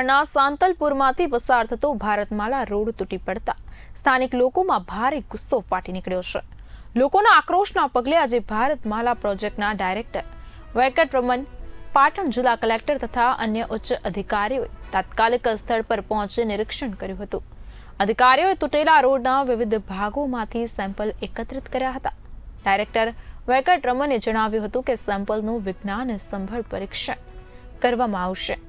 ના સાંતલપુરમાંથી પસાર થતો ભારતમાલા રોડ તૂટી પડતા સ્થાનિક લોકોમાં ભારે ગુસ્સો ફાટી નીકળ્યો છે. લોકોના આક્રોશના પગલે આજે ભારતમાલા પ્રોજેક્ટના ડાયરેક્ટર, વેંકટરમન પાટણ જિલ્લા કલેક્ટર તથા અન્ય ઉચ્ચ અધિકારીઓએ તાત્કાલિક સ્થળ પર પહોંચી નિરીક્ષણ કર્યું હતું. અધિકારીઓએ તૂટેલા રોડના વિવિધ ભાગોમાંથી સેમ્પલ એકત્રિત કર્યા હતા. ડાયરેક્ટર વેંકટરમણે જણાવ્યું હતું કે સેમ્પલનું વિજ્ઞાન સંભળ પરીક્ષણ કરવામાં આવશે.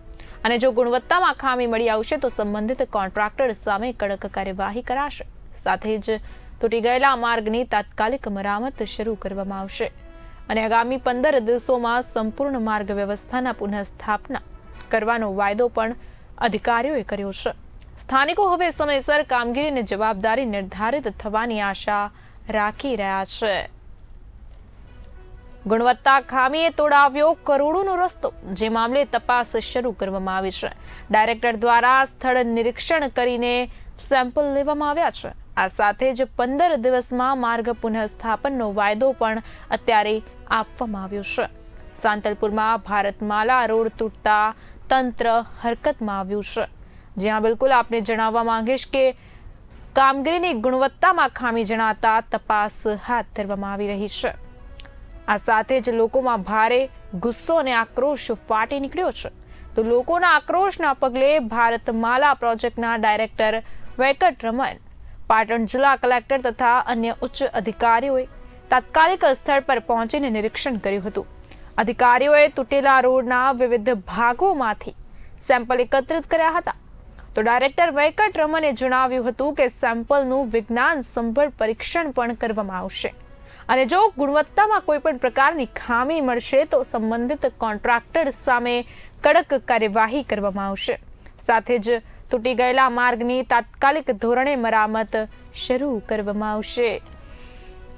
અને જો ગુણવત્તામાં ખામી મળી આવશે તો સંબંધિત કોન્ટ્રાક્ટર સામે કડક કાર્યવાહી કરાશે. સાથે જ તૂટી ગયેલા માર્ગની તાત્કાલિક મરામત શરૂ કરવામાં આવશે. અને આગામી પંદર દિવસોમાં સંપૂર્ણ માર્ગ વ્યવસ્થાના પુનઃસ્થાપના કરવાનો વાયદો પણ અધિકારીઓએ કર્યો છે. સ્થાનિકો હવે સમયસર કામગીરીની જવાબદારી નિર્ધારિત થવાની આશા રાખી રહ્યા છે. ગુણવત્તા ખામીએ તોડાવ્યો કરોડોનો રસ્તો. જે મામલે તપાસ શરૂ કરવામાં આવી છે. ડાયરેક્ટર દ્વારા સ્થળ નિરીક્ષણ કરીને સેમ્પલ લેવામાં આવ્યા છે. આ સાથે જ પંદર દિવસમાં માર્ગ પુનઃસ્થાપનનો વાયદો પણ અત્યારે આપવામાં આવ્યો છે. સાંતલપુરમાં ભારતમાલા રોડ તૂટતા તંત્ર હરકતમાં આવ્યું છે. જ્યાં બિલકુલ આપને જણાવવા માંગીશ કે કામગીરીની ગુણવત્તામાં ખામી જણાતા તપાસ હાથ ધરવામાં આવી રહી છે. આ સાથે જ લોકોમાં ભારે ગુસ્સો અને આક્રોશ ફાટી નીકળ્યો છે. તો લોકોના આક્રોશના પગલે ભારતમાલા પ્રોજેક્ટના ડાયરેક્ટર વેંકટરમણ પાટણ જિલ્લા કલેક્ટર તથા અન્ય ઉચ્ચ અધિકારીઓએ તાત્કાલિક સ્થળ પર પહોંચીને નિરીક્ષણ કર્યું હતું. અધિકારીઓએ તૂટેલા રોડના વિવિધ ભાગોમાંથી સેમ્પલ એકત્રિત કર્યા હતા. તો ડાયરેક્ટર વેંકટરમણે જણાવ્યું હતું કે સેમ્પલનું વિજ્ઞાન સંભળ પરીક્ષણ પણ કરવામાં આવશે. અને જો ગુણવત્તામાં કોઈ પણ પ્રકારની ખામી મળશે, તો સંબંધિત કોન્ટ્રાક્ટર સામે કડક કાર્યવાહી કરવામાં આવશે. સાથે જ તૂટી ગયેલા માર્ગની તાત્કાલિક ધોરણે મરામત શરૂ કરવામાં આવશે.